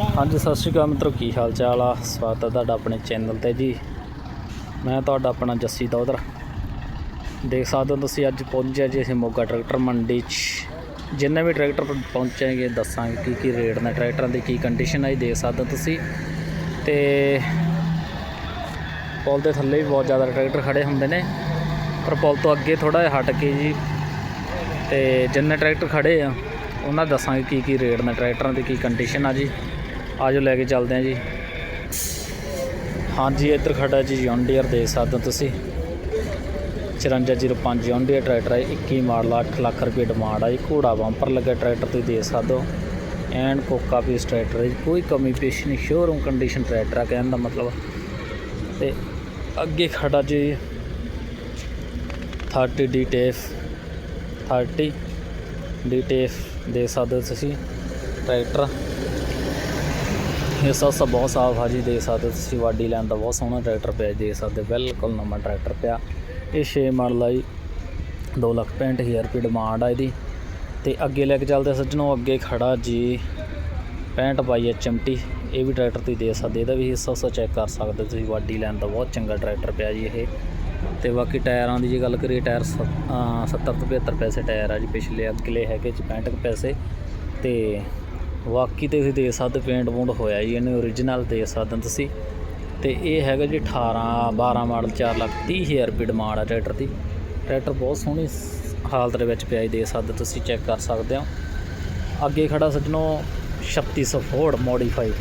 ਹਾਂਜੀ, ਸਤਿ ਸ਼੍ਰੀ ਅਕਾਲ ਮਿੱਤਰੋ, ਕੀ ਹਾਲ ਚਾਲ ਆ? ਸਵਾਗਤ ਹੈ ਤੁਹਾਡਾ ਆਪਣੇ ਚੈਨਲ ਤੇ ਜੀ। ਮੈਂ ਤੁਹਾਡਾ ਆਪਣਾ ਜੱਸੀ ਦੌਦਰ ਦੇਖ ਸਕਦੇ ਹੋ ਤੁਸੀਂ ਅੱਜ ਪਹੁੰਚਿਆ ਜੀ ਅਸੀਂ ਮੋਗਾ ਟਰੈਕਟਰ ਮੰਡੀ 'ਚ। ਜਿੰਨੇ ਵੀ ਟਰੈਕਟਰ ਪਹੁੰਚेंगे ਦੱਸਾਂਗੇ ਕੀ ਕੀ ਰੇਟ ਨੇ ਟਰੈਕਟਰਾਂ ਦੀ, ਕੀ ਕੰਡੀਸ਼ਨ ਹੈ ਦੇਖ ਸਕਦੇ ਹੋ ਤੁਸੀਂ। ਤੇ ਪੁਲ ਦੇ ਥੱਲੇ ਵੀ ਬਹੁਤ ਜ਼ਿਆਦਾ ਟਰੈਕਟਰ ਖੜੇ ਹੁੰਦੇ ਨੇ। ਪਰ ਪੁਲ ਤੋਂ ਅੱਗੇ ਥੋੜਾ ਜਿਹਾ ਹਟ ਕੇ ਜੀ। ਤੇ ਜਿੰਨੇ ਟਰੈਕਟਰ ਖੜੇ ਆ, ਉਹਨਾਂ ਦੱਸਾਂਗੇ ਕੀ ਕੀ ਰੇਟ ਨੇ ਟਰੈਕਟਰਾਂ ਦੀ, ਕੀ ਕੰਡੀਸ਼ਨ ਆ ਜੀ। ਆਜੋ ਲੈ ਕੇ ਚੱਲਦੇ ਆ ਜੀ। ਹਾਂਜੀ ਇੱਧਰ ਖੜਾ ਜੀ ਜੌਨ ਦੇ ਸਕਦੇ ਹੋ ਤੁਸੀਂ 5405 ਜੌਨ ਡੀਅਰ ਟਰੈਕਟਰ ਹੈ 21 ਮਾਡਲ 8 ਲੱਖ ਰੁਪਏ ਡਿਮਾਂਡ ਆ ਜੀ। ਘੋੜਾ ਬੰਪਰ ਲੱਗਾ ਟਰੈਕਟਰ ਤੁਸੀਂ ਦੇ ਸਕਦੇ ਹੋ ਐਂਡ ਕੋਕਾ ਪੀਸ ਟਰੈਕਟਰ ਹੈ ਜੀ, ਕੋਈ ਕਮੀ ਪੇਸ਼ ਨਹੀਂ ਸ਼ੋਰੂਮ ਕੰਡੀਸ਼ਨ ਟਰੈਕਟਰ ਆ ਕਹਿਣ ਦਾ ਮਤਲਬ। ਤੇ ਅੱਗੇ ਖੜਾ ਜੀ 30 ਡੀ ਟੇਫ 30 ਡੀ ਟੇਫ ਦੇ ਸਕਦੇ ਹੋ ਤੁਸੀਂ ਟਰੈਕਟਰ। ਇਹ ਸਭ ਬਹੁਤ ਸਾਫ਼ ਆ ਜੀ ਦੇ ਸਕਦੇ ਹੋ। ਤੁਸੀਂ ਵਾਡੀ ਲੈਣ ਦਾ ਬਹੁਤ ਸੋਹਣਾ ਟਰੈਕਟਰ ਪਿਆ ਜੀ, ਦੇ ਸਕਦੇ ਬਿਲਕੁਲ ਨਵਾਂ ਟਰੈਕਟਰ ਪਿਆ। ਇਹ 6 ਮਾਡਲ ਆ ਜੀ 2 ਲੱਖ 65000 ਰੁਪਏ ਡਿਮਾਂਡ ਆ ਇਹਦੀ। ਤੇ ਅੱਗੇ ਲੈ ਕੇ ਚੱਲਦੇ ਸੱਜਣੋ ਅੱਗੇ ਖੜਾ ਜੀ 65 ਬਾਈ ਐਚਐਮਟੀ ਇਹ ਵੀ ਟਰੈਕਟਰ ਤੁਸੀਂ ਦੇ ਸਕਦੇ ਇਹਦਾ ਵੀ ਹਿੱਸਾ ਹਿੱਸਾ ਚੈੱਕ ਕਰ ਸਕਦੇ ਹੋ ਤੁਸੀਂ ਵਾਡੀ ਲੈਣ ਦਾ ਬਹੁਤ ਚੰਗਾ ਟਰੈਕਟਰ ਪਿਆ ਜੀ ਇਹ। ਤੇ ਬਾਕੀ ਟਾਇਰਾਂ ਦੀ ਜੇ ਗੱਲ ਕਰੀਏ ਟਾਇਰ 70 ਤੋਂ 75 ਪੈਸੇ ਟਾਇਰ ਆ ਜੀ ਪਿਛਲੇ ਅਗਲੇ ਹੈਗੇ ਜੀ 65 ਕੁ ਪੈਸੇ। ਤੇ ਬਾਕੀ ਤੇ ਤੁਸੀਂ ਦੇ ਸਕਦੇ ਪੇਂਟ ਪੂੰਟ ਹੋਇਆ ਜੀ, ਇਹਨੇ ਓਰੀਜਨਲ ਦੇ ਸਕਦੇ ਹੋ ਤੁਸੀਂ ਤੇ ਇਹ ਹੈਗਾ ਜੀ 18 12 ਮਾਡਲ 4 ਲੱਖ 30 ਹਜ਼ਾਰ ਰੁਪਏ ਡਿਮਾਂਡ ਆ ਟਰੈਕਟਰ ਦੀ। ਟਰੈਕਟਰ ਬਹੁਤ ਸੋਹਣੀ ਹਾਲਤ ਦੇ ਵਿੱਚ ਪਿਆ ਜੀ ਦੇ ਸਕਦੇ ਤੁਸੀਂ ਚੈੱਕ ਕਰ ਸਕਦੇ ਹੋ। ਅੱਗੇ ਖੜਾ ਸੱਜਣੋ 3600 ਫੋਰਡ ਮੋਡੀਫਾਈ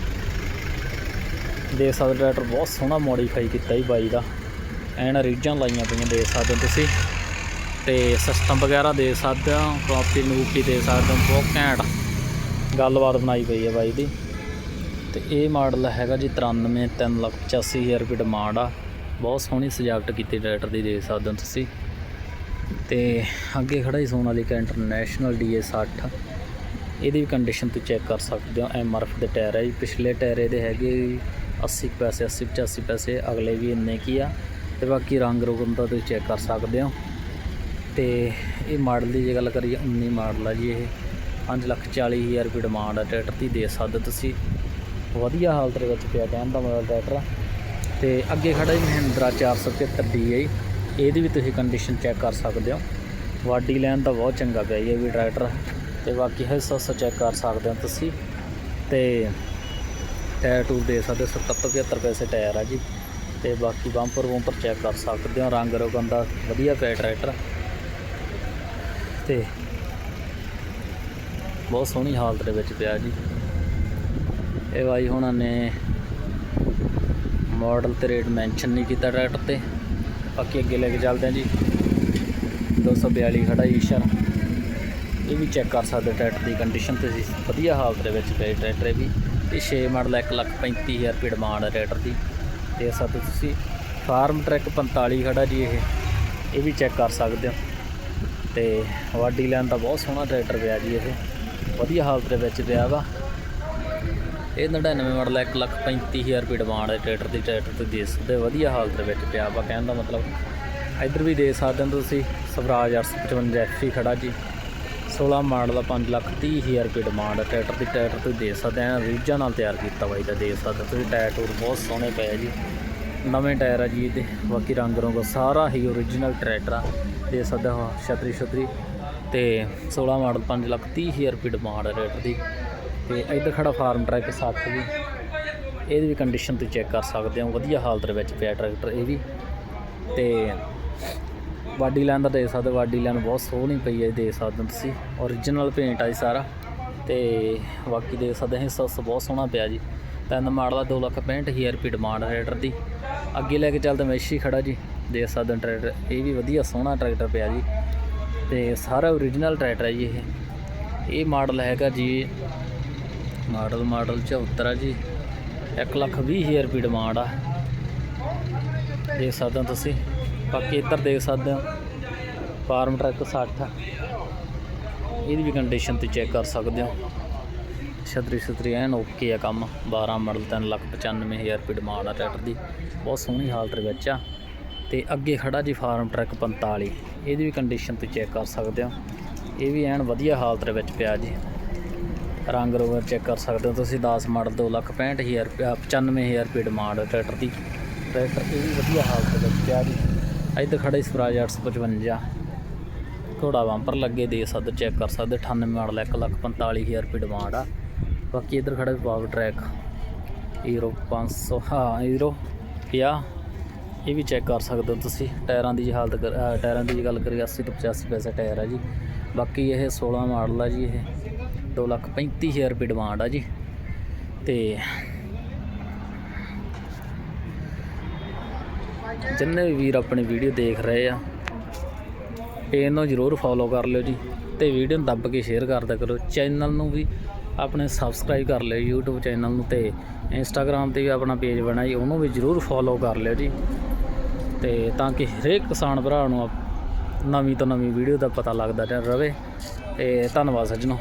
ਦੇ ਸਕਦੇ ਟਰੈਕਟਰ ਬਹੁਤ ਸੋਹਣਾ ਮੋਡੀਫਾਈ ਕੀਤਾ ਜੀ ਬਾਈ ਦਾ। ਐਨ ਰੀਜਾਂ ਲਾਈਆਂ ਪਈਆਂ ਦੇ ਸਕਦੇ ਹੋ ਤੁਸੀਂ। ਤੇ ਸਿਸਟਮ ਵਗੈਰਾ ਦੇ ਸਕਦੇ ਹੋ ਕਾਪੀ ਨੂਪੀ ਦੇ ਸਕਦੇ ਹੋ ਬਹੁਤ ਘੈਂਟ। ਗੱਲਬਾਤ ਬਣਾਈ ਪਈ ਹੈ ਬਾਈ ਦੀ। ਤੇ ਇਹ ਮਾਡਲ ਹੈਗਾ ਜੀ 93 ਤਿੰਨ ਲੱਖ 85 ਹਜ਼ਾਰ ਰੁਪਏ ਡਿਮਾਂਡ ਆ। ਬਹੁਤ ਸੋਹਣੀ ਸਜਾਵਟ ਕੀਤੀ ਟਰੈਕਟਰ ਦੀ, ਦੇਖ ਸਕਦੇ ਹੋ ਤੁਸੀਂ। ਤੇ ਅੱਗੇ ਖੜਾ ਹੀ ਸੋਨਾਲੀਕਾ ਇੰਟਰਨੈਸ਼ਨਲ ਡੀਏ 60 ਇਹਦੀ ਵੀ ਕੰਡੀਸ਼ਨ ਤੁਸੀਂ ਚੈੱਕ ਕਰ ਸਕਦੇ ਹੋ ਐਮਆਰਐਫ ਦੇ ਟਾਇਰ ਹੈ ਜੀ। ਪਿਛਲੇ ਟਾਇਰ ਇਹਦੇ ਹੈਗੇ 80 ਕੁ ਪੈਸੇ 80 85 ਪੈਸੇ, ਅਗਲੇ ਵੀ ਇੰਨੇ ਕੀ ਆ। ਤੇ ਬਾਕੀ ਰੰਗ ਰੁਗਨ ਦਾ ਤੁਸੀਂ ਚੈੱਕ ਕਰ ਸਕਦੇ ਹੋ। ਤੇ ਇਹ ਮਾਡਲ ਦੀ ਜੇ ਗੱਲ ਕਰੀਏ 19 ਮਾਡਲ ਆ ਜੀ ਇਹ। 5 ਲੱਖ 40 ਹਜ਼ਾਰ ਰੁਪਏ ਡਿਮਾਂਡ ਆ ਟਰੈਕਟਰ ਦੀ ਦੇ ਸਕਦੇ ਹੋ ਤੁਸੀਂ ਵਧੀਆ ਹਾਲਤ ਦੇ ਵਿੱਚ ਪਿਆ, ਕਹਿਣ ਦਾ ਮਤਲਬ ਟਰੈਕਟਰ ਆ। ਤੇ ਅੱਗੇ ਖੜਾ ਜੀ ਮਹਿੰਦਰਾ 475 DI ਇਹਦੀ ਵੀ ਤੁਸੀਂ ਕੰਡੀਸ਼ਨ ਚੈੱਕ ਕਰ ਸਕਦੇ ਹੋ। ਵਾਡੀ ਲੈਣ ਦਾ ਬਹੁਤ ਚੰਗਾ ਪਿਆ ਜੀ ਇਹ ਵੀ ਟਰੈਕਟਰ ਤੇ ਬਾਕੀ ਹਿੱਸਾ ਹਿੱਸਾ ਚੈੱਕ ਕਰ ਸਕਦੇ ਹੋ ਤੁਸੀਂ। ਤੇ ਟਾਇਰ ਟੂਰ ਦੇ ਸਕਦੇ ਹੋ 70 ਤੋਂ 75 ਪੈਸੇ ਟਾਇਰ ਆ ਜੀ। ਤੇ ਬਾਕੀ ਬੰਪਰ ਬੰਪਰ ਚੈੱਕ ਕਰ ਸਕਦੇ ਹੋ। ਰੰਗ ਰੋਗਨ ਦਾ ਵਧੀਆ ਪਿਆ ਟਰੈਕਟਰ ਤੇ ਬਹੁਤ ਸੋਹਣੀ ਹਾਲਤ ਦੇ ਵਿੱਚ ਪਿਆ ਜੀ। ਇਹ ਬਾਈ ਹੁਣਾਂ ਨੇ ਮਾਡਲ ਤੇ ਰੇਟ ਮੈਂਸ਼ਨ ਨਹੀਂ ਕੀਤਾ ਟਰੈਕਟਰ ਤੇ। ਬਾਕੀ ਅੱਗੇ ਲੈ ਕੇ ਚੱਲਦੇ ਹਾਂ ਜੀ। 242 ਖੜਾ ਈਸ਼ਰ। ਇਹ ਵੀ ਚੈੱਕ ਕਰ ਸਕਦੇ ਟਰੈਕਟਰ ਦੀ ਕੰਡੀਸ਼ਨ ਤੇ ਜੀ। ਵਧੀਆ ਹਾਲਤ ਦੇ ਵਿੱਚ ਪਿਆ ਟਰੈਕਟਰ ਇਹ ਵੀ। ਇਹ 6 ਮਾਡਲ 1 ਲੱਖ 35000 ਰੁਪਏ ਡਿਮਾਂਡ ਹੈ ਟਰੈਕਟਰ ਦੀ। ਦੇਖ ਸਕਦੇ ਹੋ ਤੁਸੀਂ। ਫਾਰਮ ਟਰੈਕ 45 ਖੜਾ ਜੀ ਇਹ। ਇਹ ਵੀ ਚੈੱਕ ਕਰ ਸਕਦੇ ਹੋ। ਤੇ ਵਾਡੀ ਲੈਣ ਦਾ ਬਹੁਤ ਸੋਹਣਾ ਟਰੈਕਟਰ ਪਿਆ ਜੀ ਇਹ। ਵਧੀਆ ਹਾਲਤ ਦੇ ਵਿੱਚ ਪਿਆ ਵਾ। ਇਹ 99 ਮਾਡਲ 1 ਲੱਖ 35000 ਰੁਪਏ ਡਿਮਾਂਡ ਹੈ ਟਰੈਕਟਰ ਦੀ, ਟਰੈਕਟਰ ਤੇ ਦੇ ਸਕਦੇ ਵਧੀਆ ਹਾਲਤ ਦੇ ਵਿੱਚ ਪਿਆ ਵਾ, ਕਹਿਣ ਦਾ ਮਤਲਬ ਇੱਧਰ ਵੀ ਦੇ ਸਕਦੇ ਹੋ ਤੁਸੀਂ, ਸਵਰਾਜ 855 ਐਫੀ ਖੜਾ ਜੀ। 16 ਮਾਡਲ ਦਾ 5 ਲੱਖ 30000 ਰੁਪਏ ਡਿਮਾਂਡ ਹੈ ਟਰੈਕਟਰ ਦੀ, ਟਰੈਕਟਰ ਤੁਸੀਂ ਦੇ ਸਕਦੇ ਆ ਰੀਜਾਂ ਨਾਲ ਤਿਆਰ ਕੀਤਾ ਬਾਈ ਦਾ ਦੇ ਸਕਦੇ ਹੋ ਤੁਸੀਂ, ਟਾਇਰ ਟੂਰ ਬਹੁਤ ਸੋਹਣੇ ਪਏ ਆ ਜੀ। ਨਵੇਂ ਟਾਇਰ ਆ ਜੀ ਇਹਦੇ, ਬਾਕੀ ਰੰਗ ਰੋਂਗ ਸਾਰਾ ਹੀ ਓਰੀਜਨਲ ਟਰੈਕਟਰ ਆ ਦੇ ਸਕਦੇ ਹੋ ਛਤਰੀ ਛਤਰੀ ਤੇ 16 ਮਾਡਲ 5 ਲੱਖ 30000 ਰੁਪਏ ਡਿਮਾਂਡ ਹੈ ਰੇਟ ਦੀ। ਤੇ ਇੱਧਰ ਖੜਾ ਫਾਰਮ ਟਰੈਕ 60 ਵੀ। ਇਹਦੀ ਵੀ ਕੰਡੀਸ਼ਨ ਤੁਸੀਂ ਚੈੱਕ ਕਰ ਸਕਦੇ ਹੋ। ਵਧੀਆ ਹਾਲਤ ਦੇ ਵਿੱਚ ਪਿਆ ਟਰੈਕਟਰ ਇਹ ਵੀ। ਤੇ ਵਾਡੀ ਲਾਈਨ ਦਾ ਦੇਖ ਸਕਦੇ ਹੋ, ਵਾਡੀ ਲਾਈਨ ਬਹੁਤ ਸੋਹਣੀ ਪਈ ਹੈ ਇਹ ਦੇ ਸਕਦੇ ਤੁਸੀਂ। ਓਰੀਜਨਲ ਪੇਂਟ ਆ ਜੀ ਸਾਰਾ। ਤੇ ਬਾਕੀ ਦੇਖ ਸਕਦੇ ਹੋ ਹਿੱਸਾ ਹੁੱਸਾ ਬਹੁਤ ਸੋਹਣਾ ਪਿਆ ਜੀ। ਤਿੰਨ ਮਾਡਲ ਦਾ 2 ਲੱਖ 65000 ਰੁਪਏ ਡਿਮਾਂਡ ਹੈ ਟਰੈਕਟਰ ਦੀ। ਅੱਗੇ ਲੈ ਕੇ ਚੱਲਦੇ ਮੈਸ਼ੀ ਖੜਾ ਜੀ। ਦੇ ਸਕਦੇ ਟਰੈਕਟਰ ਇਹ ਵੀ ਵਧੀਆ ਸੋਹਣਾ ਟਰੈਕਟਰ ਪਿਆ ਜੀ। ਤੇ ਸਾਰਾ ਓਰੀਜਨਲ ਟਰੈਕਟਰ ਹੈ ਜੀ ਇਹ। ਇਹ ਮਾਡਲ ਹੈਗਾ ਜੀ ਮਾਡਲ ਮਾਡਲ 74 ਆ ਜੀ। 1 ਲੱਖ 20 ਹਜ਼ਾਰ ਰੁਪਏ ਡਿਮਾਂਡ ਆ। ਦੇਖ ਸਕਦੇ ਹੋ ਤੁਸੀਂ, ਬਾਕੀ ਇੱਧਰ ਦੇਖ ਸਕਦੇ ਹੋ ਫਾਰਮ ਟਰੱਕ 60 ਇਹਦੀ ਵੀ ਕੰਡੀਸ਼ਨ ਤੇ ਚੈੱਕ ਕਰ ਸਕਦੇ ਹੋ। ਛਤਰੀ ਛਤਰੀ ਐਨ ਓਕੇ ਆ ਕੰਮ 12 ਮਾਡਲ 3 ਲੱਖ 95 ਹਜ਼ਾਰ ਰੁਪਏ ਡਿਮਾਂਡ ਆ ਟਰੈਕਟਰ ਦੀ। ਬਹੁਤ ਸੋਹਣੀ ਹਾਲਤ ਦੇ ਵਿੱਚ ਆ। ਤੇ ਅੱਗੇ ਖੜਾ ਜੀ ਫਾਰਮ ਟਰੱਕ 45 ਇਹਦੀ ਵੀ ਕੰਡੀਸ਼ਨ ਤੇ ਚੈੱਕ ਕਰ ਸਕਦੇ ਹੋ। ਇਹ ਵੀ ਐਨ ਵਧੀਆ ਹਾਲਤ ਦੇ ਵਿੱਚ ਪਿਆ ਜੀ। ਰੰਗ ਰੋਗਰ ਚੈੱਕ ਕਰ ਸਕਦੇ ਹੋ ਤੁਸੀਂ 10 ਮਾਡਲ 2 ਲੱਖ 65000 ਰੁਪਇਆ 95000 ਰੁਪਏ ਡਿਮਾਂਡ ਟਰੈਕਟਰ ਦੀ। ਟਰੈਕਟਰ ਇਹ ਵੀ ਵਧੀਆ ਹਾਲਤ ਦੇ ਵਿੱਚ ਪਿਆ ਜੀ। ਇੱਧਰ ਖੜੇ ਸਵਰਾਜ 855 ਘੋੜਾ ਬੰਪਰ ਲੱਗੇ ਦੇ ਸਕਦੇ ਚੈੱਕ ਕਰ ਸਕਦੇ 98 ਮਾਡਲ 1 ਲੱਖ 45000 ਰੁਪਏ ਡਿਮਾਂਡ ਆ। ਬਾਕੀ ਇੱਧਰ ਖੜਾ ਪਾਵਰ ਟਰੈਕ ਹੀਰੋ 500 ਹਾਂ ਹੀਰੋ 50 ਇਹ ਵੀ ਚੈੱਕ ਕਰ ਸਕਦੇ ਹੋ ਤੁਸੀਂ। ਟਾਇਰਾਂ ਦੀ ਜੇ ਹਾਲਤ ਕਰ- ਟਾਇਰਾਂ ਦੀ ਜੇ ਗੱਲ ਕਰੀਏ 80 ਤੋਂ 85 ਪੈਸੇ ਟਾਇਰ ਆ ਜੀ। ਬਾਕੀ ਇਹ 16 ਮਾਡਲ ਆ ਜੀ ਇਹ। 2 ਲੱਖ 35000 ਰੁਪਏ ਡਿਮਾਂਡ ਆ ਜੀ। ਤੇ ਜਿੰਨੇ ਵੀ ਵੀਰ ਆਪਣੀ ਵੀਡੀਓ ਦੇਖ ਰਹੇ ਆ ਪੇਜ ਨੂੰ ਜਰੂਰ ਫੋਲੋ ਕਰ ਲਿਓ ਜੀ। ਤੇ ਵੀਡੀਓ ਨੂੰ ਦੱਬ ਕੇ ਸ਼ੇਅਰ ਕਰਦਾ ਕਰੋ। ਚੈਨਲ ਨੂੰ ਵੀ ਆਪਣੇ ਸਬਸਕ੍ਰਾਈਬ ਕਰ ਲਿਓ YouTube ਚੈਨਲ ਨੂੰ ਤੇ Instagram ਤੇ ਵੀ ਆਪਣਾ ਪੇਜ ਬਣਾ ਜੀ ਉਹਨੂੰ ਵੀ ਜਰੂਰ ਫੋਲੋ ਕਰ ਲਿਓ ਜੀ। ਤੇ ਤਾਂ ਕਿ ਹਰੇਕ ਕਿਸਾਨ ਭਰਾ ਨੂੰ ਆਪ- ਨਵੀਂ ਤੋਂ ਨਵੀਂ ਵੀਡੀਓ ਦਾ ਪਤਾ ਲੱਗਦਾ ਰਹੇ ਤੇ ਧੰਨਵਾਦ ਸੱਜਣੋ।